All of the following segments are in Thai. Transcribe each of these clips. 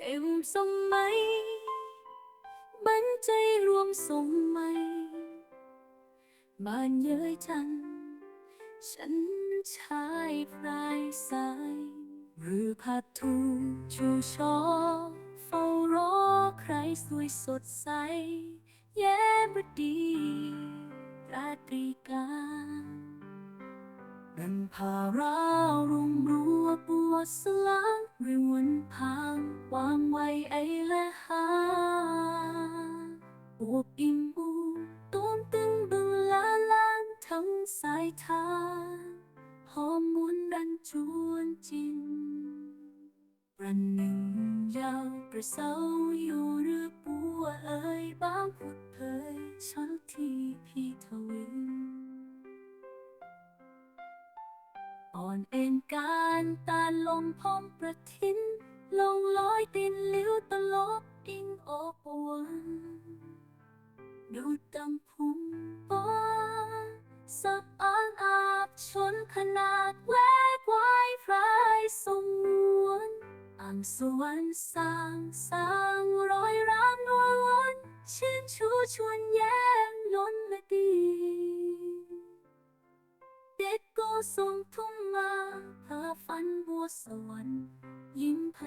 เก็บสมัยบันใจรวมสมไหมบ้านเย้ยจัน ฉันชายพรายสาย หรือผัดทูชูชอเฝ้ารอใครสวยสดใส แย้บดีราตรีการดันพาราวรุมรัวปัวด งวางไว้ไอและหาอวบอิ่มอูต้นตึงบึงลาลานทั้งสายทางหอมมุนดันจวนจินประหนึ่งยาวประเสาอยู่หรือปัวเอ่ยบางพุดเผยชันที่พี่ทวินอ่อนเอ็นการตาลมพร้อมประทินลงลอ ตินลิ้วตลบอิงโอบอวนดูดดำพุ่มปอนสับอ้างอาบชนขนาดแวกไว้พรายสงวนอ่างสวรรค์สร้างสร้างรอยร้างนววนชื่นชูชวนแย้มล้นละดีเด็กก็ส่งทุ่งมาพาฝันบัวสวรรค์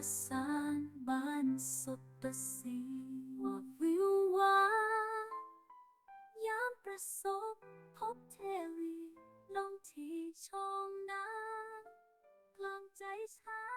kasan ban sutasi wa viwa yam prasop pop terry ลงที่ช่องน้ำกลางใจฉัน